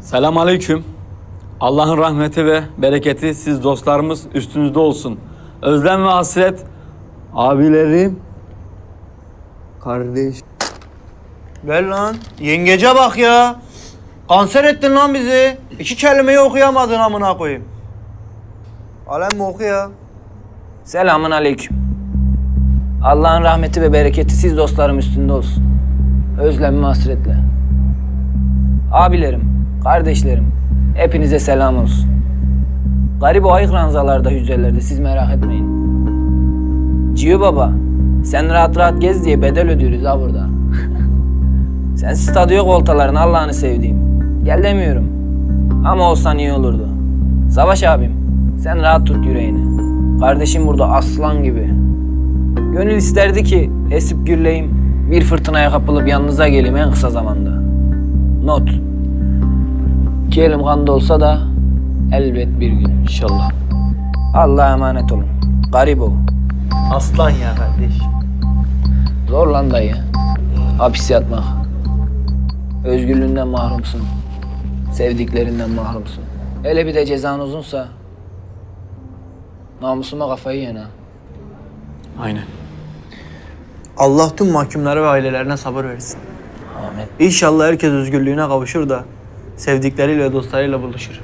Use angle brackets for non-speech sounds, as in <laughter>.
Selam aleyküm. Allah'ın rahmeti ve bereketi siz dostlarımız üstünüzde olsun. Özlem ve hasret abilerim, kardeş. Ver lan. Yengece bak ya. Kanser ettin lan bizi. İki kelimeyi okuyamadın amına koyayım. Alem mi oku ya? Selamun aleyküm. Allah'ın rahmeti ve bereketi siz dostlarım üstünde olsun. Özlem ve hasretle. Abilerim, kardeşlerim, hepinize selam olsun. Garip o ayık ranzalarda, hücrelerde siz merak etmeyin. Ciyo baba, sen rahat rahat gez diye bedel ödüyoruz ha burada. <laughs> Sensiz tadı yok oltaların Allah'ını sevdiğim. Gel demiyorum. Ama olsan iyi olurdu. Savaş abim, sen rahat tut yüreğini. Kardeşim burada aslan gibi. Gönül isterdi ki esip gürleyim, bir fırtınaya kapılıp yanınıza geleyim en kısa zamanda. Not. İki elim kanda olsa da elbet bir gün. İnşallah. Allah'a emanet olun. Garip o. Aslan ya kardeş. Zor lan dayı. Hapis yatmak. Özgürlüğünden mahrumsun. Sevdiklerinden mahrumsun. Hele bir de cezan uzunsa namusuma kafayı ha. Aynen. Allah tüm mahkumlara ve ailelerine sabır versin. Amin. İnşallah herkes özgürlüğüne kavuşur da sevdikleriyle ve dostlarıyla buluşur.